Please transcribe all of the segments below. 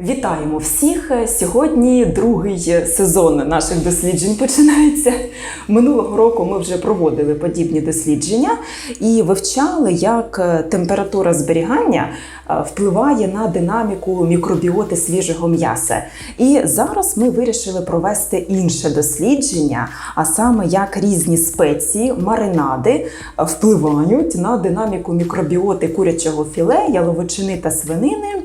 Вітаємо всіх! Сьогодні другий сезон наших досліджень починається. Минулого року ми вже проводили подібні дослідження і вивчали, як температура зберігання е, впливає на динаміку мікробіоти свіжого м'яса. І зараз ми вирішили провести інше дослідження, а саме як різні спеції, маринади е, впливають на динаміку мікробіоти курячого філе, яловичини та свинини.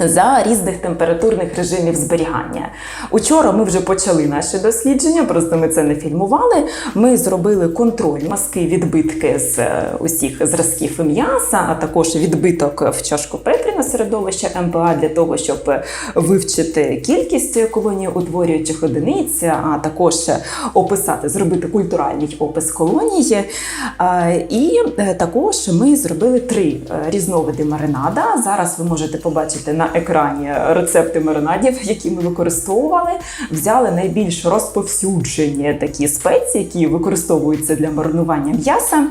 За різних температурних режимів зберігання. Учора ми вже почали наші дослідження, просто ми це не фільмували. Ми зробили контроль маски відбитки з е, усіх зразків м'яса, а також відбиток в чашку Петрі на середовище МПА для того, щоб вивчити кількість колоній утворюючих одиниць, а також описати, зробити культуральний опис колонії. Е, І е, також ми зробили три е, різновиди маринада. Зараз ви можете побачити на екрані рецепти маринадів, які ми використовували. Взяли найбільш розповсюджені такі спеції, які використовуються для маринування м'яса.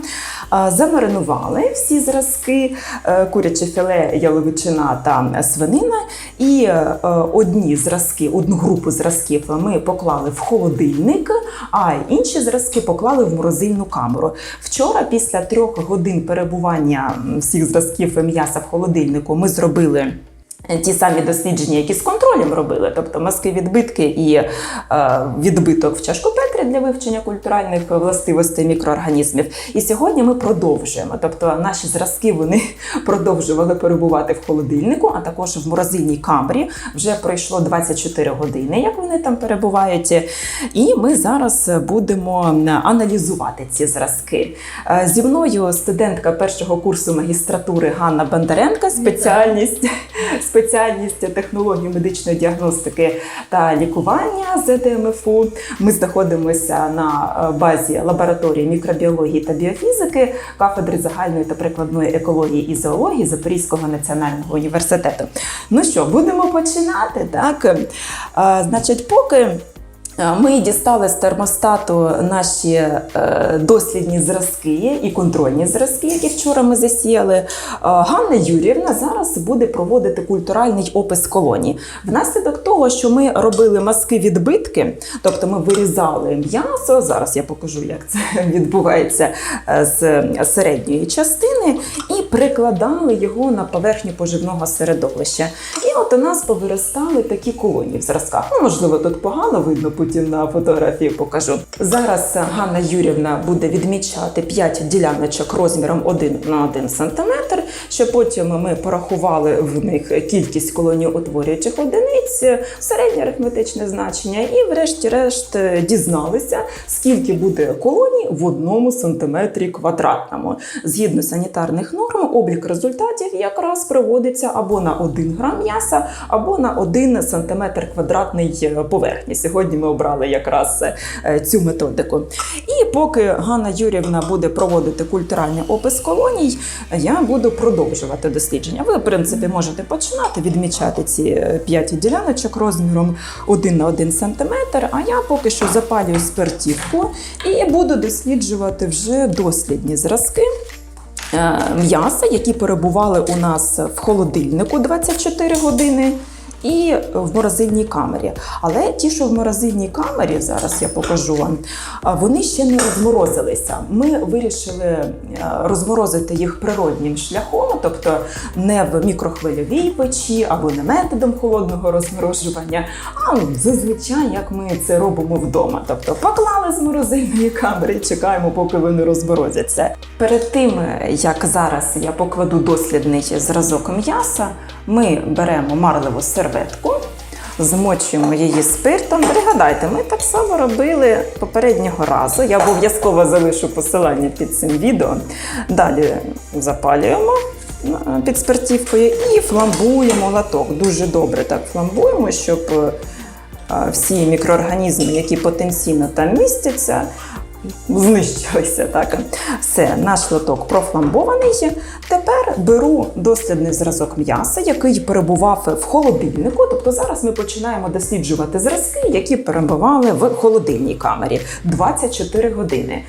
Замаринували всі зразки, е, куряче філе, яловичина та свинина. І е, одні зразки, одну групу зразків ми поклали в холодильник, а інші зразки поклали в морозильну камеру. Вчора, після трьох годин перебування всіх зразків м'яса в холодильнику, ми зробили. Ті самі дослідження, які з контролем робили, тобто маски відбитки і е, відбиток в чашку Петрі для вивчення культуральних властивостей мікроорганізмів. І сьогодні ми продовжуємо. Тобто наші зразки вони продовжували перебувати в холодильнику, а також в морозильній камері. Вже пройшло 24 години, як вони там перебувають. І ми зараз будемо аналізувати ці зразки. Е, Зі мною студентка першого курсу магістратури Ганна Бондаренко, спеціальність спеціальність технології медичної діагностики та лікування з ДМФУ. Ми знаходимося на е, базі лабораторії мікробіології та біофізики, кафедри загальної та прикладної екології і зоології Запорізького національного університету. Ну що, будемо починати, так? Е, Значить, поки. Е, Ми дістали з термостату наші е, дослідні зразки і контрольні зразки, які вчора ми засіяли. Е, Ганна Юріївна зараз буде проводити культуральний опис колоній. Внаслідок того, що ми робили маски відбитки, тобто ми вирізали м'ясо. Зараз я покажу, як це відбувається з середньої частини, і прикладали його на поверхню поживного середовища. От у нас повиростали такі колонії в зразках. Ну, можливо, тут погано видно, потім на фотографії покажу. Зараз Ганна Юрівна буде відмічати 5 діляночок розміром 1 на 1 см, що потім ми порахували в них кількість колоній утворюючих одиниць, середнє арифметичне значення, і, врешті-решт, дізналися, скільки буде колоній в одному сантиметрі квадратному. Згідно санітарних норм, облік результатів якраз проводиться або на 1 грам м'яса, або на 1 сантиметр квадратний поверхні. Сьогодні ми обрали якраз е, цю методику. І поки Ганна Юрівна буде проводити культуральний опис колоній, я буду продовжувати дослідження. Ви, в принципі, можете починати відмічати ці 5 діляночок розміром 1 на 1 сантиметр. А я поки що запалюю спиртівку і буду досліджувати вже дослідні зразки. е, М'яса, які перебували у нас в холодильнику 24 години, і в морозильній камері. Але ті, що в морозильній камері, зараз я покажу вам, вони ще не розморозилися. Ми вирішили е, розморозити їх природнім шляхом, тобто не в мікрохвильовій печі або не методом холодного розморожування, а зазвичай, як ми це робимо вдома. Тобто поклали з морозильної камери і чекаємо, поки вони розморозяться. Перед тим, як зараз я покладу дослідний зразок м'яса, ми беремо марлеву серветку, змочуємо її спиртом. Пригадайте, ми так само робили попереднього разу. Я обов'язково залишу посилання під цим відео. Далі запалюємо е, під спиртівкою і фламбуємо латок. Дуже добре так фламбуємо, щоб е, всі мікроорганізми, які потенційно там містяться, знищилися. Так. Все, наш лоток профламбований. Тепер беру дослідний зразок м'яса, який перебував в холодильнику. Тобто зараз ми починаємо досліджувати зразки, які перебували в холодильній камері 24 години.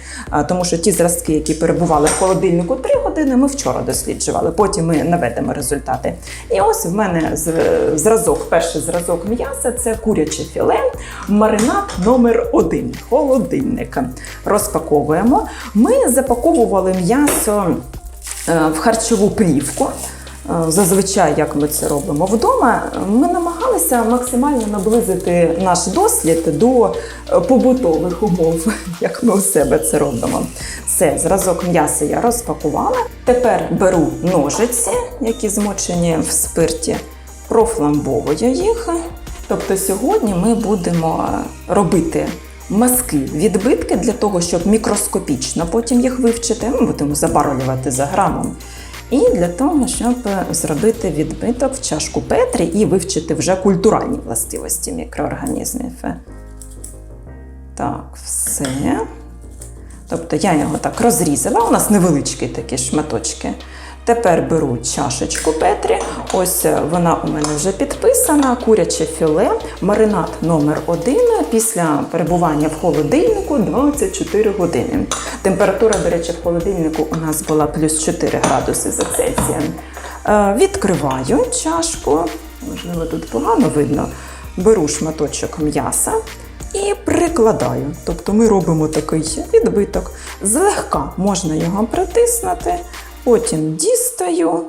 Тому що ті зразки, які перебували в холодильнику 3 години, ми вчора досліджували. Потім ми наведемо результати. І ось в мене зразок, перший зразок м'яса це куряче філе, маринад номер один холодильник. Розпаковуємо. Ми запаковували м'ясо е, в харчову плівку. Е, Зазвичай, як ми це робимо вдома, ми намагалися максимально наблизити наш дослід до е, побутових умов, як ми у себе це робимо. Все, зразок м'яса я розпакувала. Тепер беру ножиці, які змочені в спирті, профламбовую їх. Тобто сьогодні ми будемо робити мазки, відбитки для того, щоб мікроскопічно потім їх вивчити. Ми будемо забарвлювати за грамом. І для того, щоб зробити відбиток в чашку Петрі і вивчити вже культуральні властивості мікроорганізмів. Так, все. Тобто я його так розрізала, у нас невеличкі такі шматочки. Тепер беру чашечку Петрі. Ось е, вона у мене вже підписана. Куряче філе, маринад номер 1 після перебування в холодильнику 24 години. Температура, до речі, в холодильнику у нас була плюс 4 градуси за Цельсієм. Е, Відкриваю чашку, можливо, тут погано видно. Беру шматочок м'яса і прикладаю. Тобто ми робимо такий відбиток. Злегка можна його притиснути, потім дістаю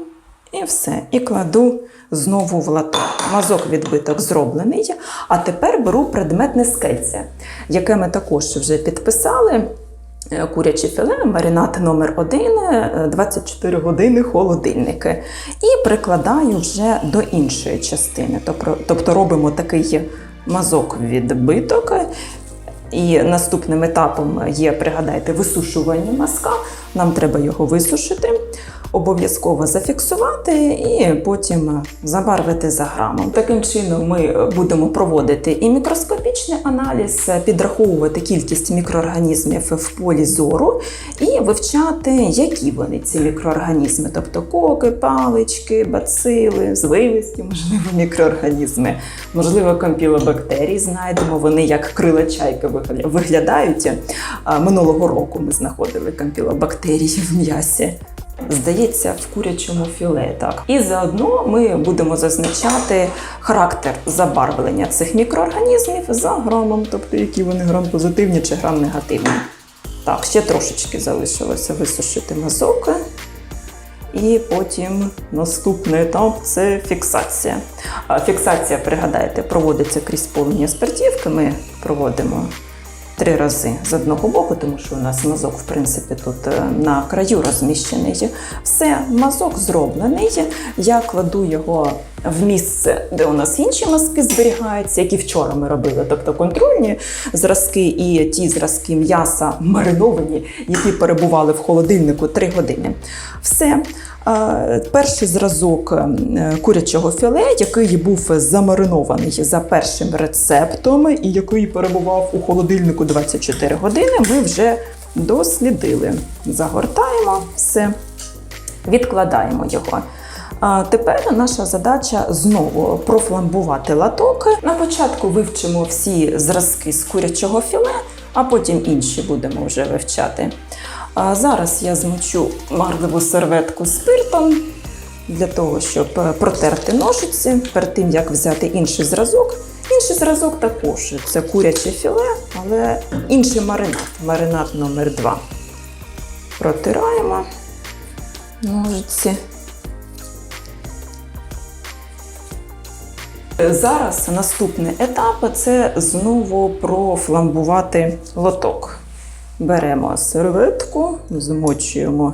і все. І кладу знову в латок. Мазок відбиток зроблений. А тепер беру предметне скельце, яке ми також вже підписали. Е, Куряче філе, маринад номер 1 24 години холодильники. І прикладаю вже до іншої частини. Тобто робимо такий мазок відбиток. І наступним етапом є, пригадайте, висушування мазка. Нам треба його висушити, обов'язково зафіксувати і потім забарвити за грамом. Таким чином ми будемо проводити і мікроскопічний аналіз, підраховувати кількість мікроорганізмів в полі зору і вивчати, які вони ці мікроорганізми, тобто коки, палички, бацили, звивисті, можливо, мікроорганізми, можливо, кампілобактерії знайдемо. Вони як крила чайки виглядають. Минулого року ми знаходили кампілобактерії в м'ясі. Здається, в курячому філе так. І заодно ми будемо зазначати характер забарвлення цих мікроорганізмів за грамом, тобто які вони грам позитивні чи грам негативні. Так, ще трошечки залишилося висушити мазок. І потім наступний етап це фіксація. Фіксація, пригадайте, проводиться крізь полення спиртівки. Ми проводимо три рази з одного боку, тому що у нас мазок, в принципі, тут е, на краю розміщений. Все, мазок зроблений. Я кладу його в місце, де у нас інші мазки зберігаються, які вчора ми робили, тобто контрольні зразки і ті зразки м'яса мариновані, які перебували в холодильнику 3 години. Все. Перший зразок е, курячого філе, який був замаринований за першим рецептом і який перебував у холодильнику 24 години, ми вже дослідили. Загортаємо все, відкладаємо його. А тепер наша задача знову профламбувати латок. На початку вивчимо всі зразки з курячого філе, а потім інші будемо вже вивчати. А зараз я змочу марлеву серветку спиртом для того, щоб е, протерти ножиці перед тим, як взяти інший зразок. Інший зразок також це куряче філе, але інший маринад, маринад номер 2 Протираємо ножиці. Зараз наступний етап це знову профламбувати лоток. Беремо серветку, змочуємо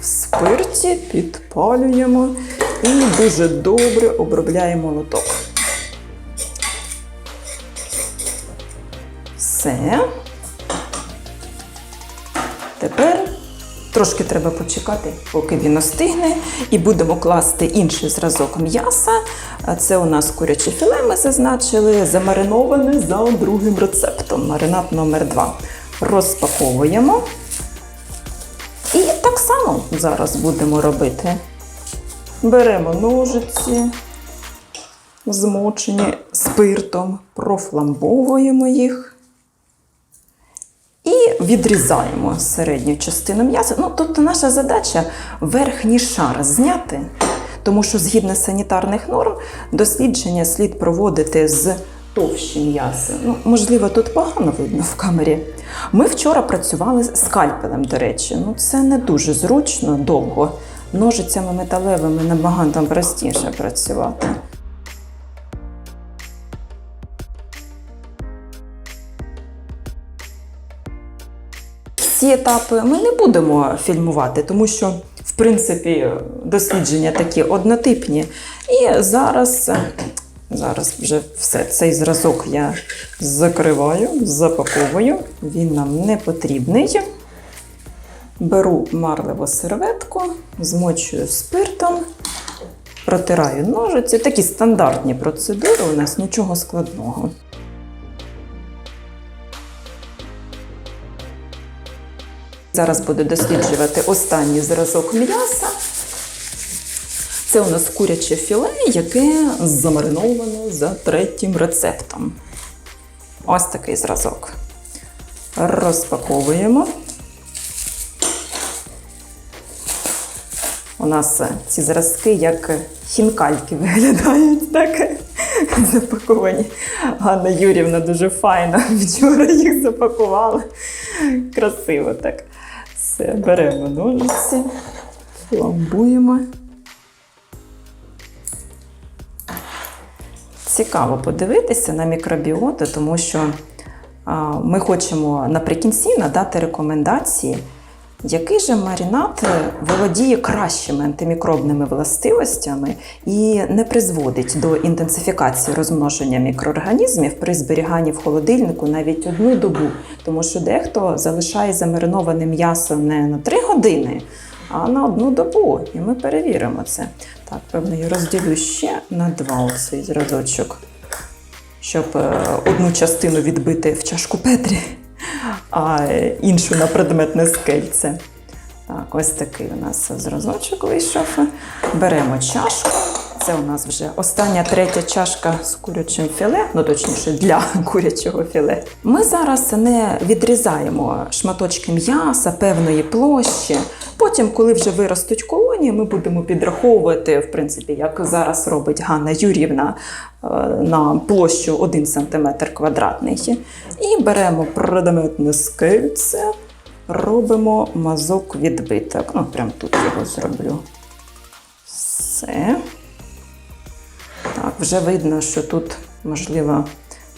в спирті, підпалюємо і дуже добре обробляємо лоток. Все. Тепер трошки треба почекати, поки він остигне, і будемо класти інший зразок м'яса. Це у нас куряче філе ми зазначили, замариноване за другим рецептом, маринад номер 2 розпаковуємо. І так само зараз будемо робити. Беремо ножиці, змочені спиртом, профламбовуємо їх і відрізаємо середню частину м'яса. Ну, тобто наша задача верхній шар зняти, тому що згідно санітарних норм дослідження слід проводити з товщі м'яса. Ну, можливо, тут погано видно в камері. Ми вчора працювали з скальпелем, до речі. Ну, це не дуже зручно, довго. Ножицями металевими набагато простіше працювати. Всі етапи ми не будемо фільмувати, тому що, в принципі, дослідження такі однотипні. І зараз, зараз вже все, цей зразок я закриваю, запаковую. Він нам не потрібний. Беру марливу серветку, змочую спиртом, протираю ножиці. Такі стандартні процедури, у нас нічого складного. Зараз буду досліджувати останній зразок м'яса. Це у нас куряче філе, яке замариновано за третім рецептом. Ось такий зразок. Розпаковуємо. У нас ці зразки як хінкальки виглядають, так? Запаковані. Ганна Юрівна дуже файно вчора їх запакувала. Красиво так. Все, беремо ножиці, фламбуємо. Цікаво подивитися на мікробіоту, тому що ми хочемо наприкінці надати рекомендації, який же маринад володіє кращими антимікробними властивостями і не призводить до інтенсифікації розмноження мікроорганізмів при зберіганні в холодильнику навіть одну добу, тому що дехто залишає замариноване м'ясо не на 3 години, а на одну добу. І ми перевіримо це. Так, певно, я розділю ще на два оцей зразочок, щоб е, одну частину відбити в чашку Петрі, а іншу на предметне скельце. Так, ось такий у нас зразочок вийшов. Беремо чашку. Це у нас вже остання третя чашка з курячим філе, ну точніше для курячого філе. Ми зараз не відрізаємо шматочки м'яса певної площі. Потім, коли вже виростуть колонії, ми будемо підраховувати, в принципі, як зараз робить Ганна Юрівна е, на площу 1 см квадратний. І беремо предметне скельце, робимо мазок відбиток. Ну, прямо тут його зроблю. Все. Так, вже видно, що тут, можливо,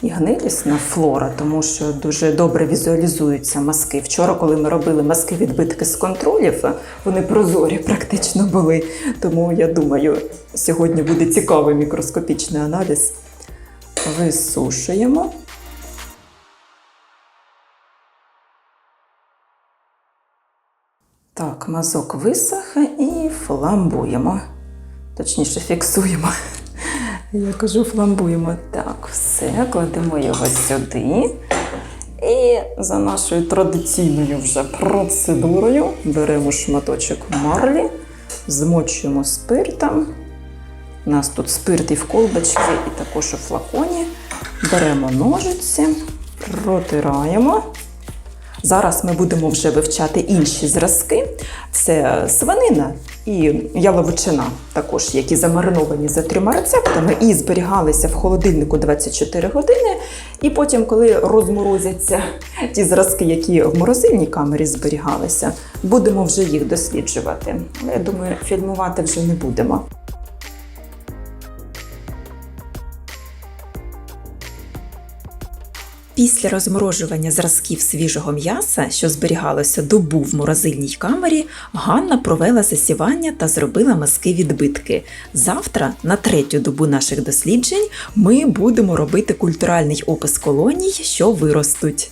і гнилісна флора, тому що дуже добре візуалізуються мазки. Вчора, коли ми робили мазки відбитки з контролів, вони прозорі практично були. Тому я думаю, сьогодні буде цікавий мікроскопічний аналіз. Висушуємо. Так, мазок висох і фламбуємо. Точніше, фіксуємо. Я кажу, фламбуємо. Так, все, кладемо його сюди. І за нашою традиційною вже процедурою беремо шматочок марлі, змочуємо спиртом. У нас тут спирт і в колбочці, і також у флаконі. Беремо ножиці, протираємо. Зараз ми будемо вже вивчати інші зразки. Це свинина і яловичина, також які замариновані за трьома рецептами і зберігалися в холодильнику 24 години. І потім, коли розморозяться ті зразки, які в морозильній камері зберігалися, будемо вже їх досліджувати. Я думаю, фільмувати вже не будемо. Після розморожування зразків свіжого м'яса, що зберігалося добу в морозильній камері, Ганна провела засівання та зробила мазки відбитки. Завтра, на третю добу наших досліджень, ми будемо робити культуральний опис колоній, що виростуть.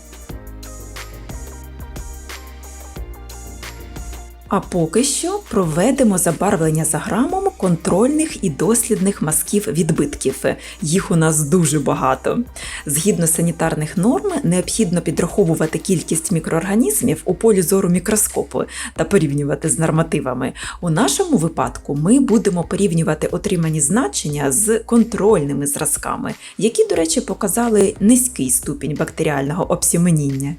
А поки що проведемо забарвлення за грамом контрольних і дослідних мазків відбитків. Їх у нас дуже багато. Згідно санітарних норм, необхідно підраховувати кількість мікроорганізмів у полі зору мікроскопу та порівнювати з нормативами. У нашому випадку ми будемо порівнювати отримані значення з контрольними зразками, які, до речі, показали низький ступінь бактеріального обсіменіння.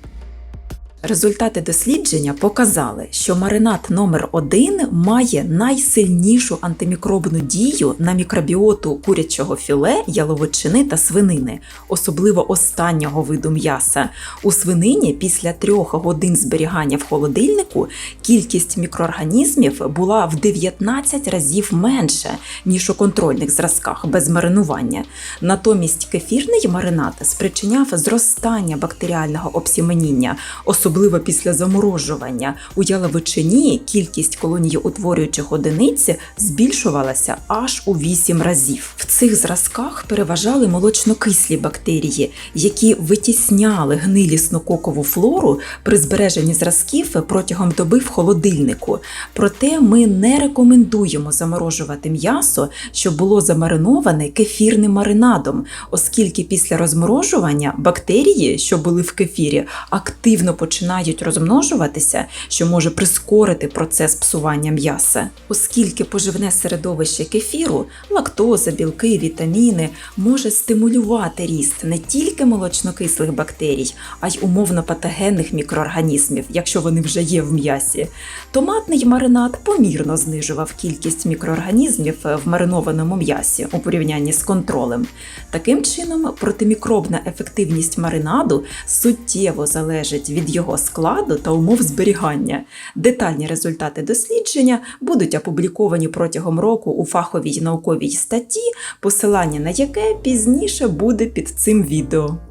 Результати дослідження показали, що маринад номер 1 має найсильнішу антимікробну дію на мікробіоту курячого філе, яловичини та свинини, особливо останнього виду м'яса. У свинині після трьох годин зберігання в холодильнику кількість мікроорганізмів була в 19 разів менше, ніж у контрольних зразках без маринування. Натомість кефірний маринад спричиняв зростання бактеріального обсіменіння, особливо після заморожування. У яловичині кількість колонієутворюючих одиниць збільшувалася аж у 8 разів. В цих зразках переважали молочнокислі бактерії, які витісняли гнилісну кокову флору при збереженні зразків протягом доби в холодильнику. Проте ми не рекомендуємо заморожувати м'ясо, що було замариноване кефірним маринадом, оскільки після розморожування бактерії, що були в кефірі, активно починають розмножуватися, що може прискорити процес псування м'яса. Оскільки поживне середовище кефіру, лактоза, білки, вітаміни може стимулювати ріст не тільки молочнокислих бактерій, а й умовно патогенних мікроорганізмів, якщо вони вже є в м'ясі. Томатний маринад помірно знижував кількість мікроорганізмів в маринованому м'ясі у порівнянні з контролем. Таким чином, протимікробна ефективність маринаду суттєво залежить від його складу та умов зберігання. Детальні результати дослідження будуть опубліковані протягом року у фаховій науковій статті, посилання на яке пізніше буде під цим відео.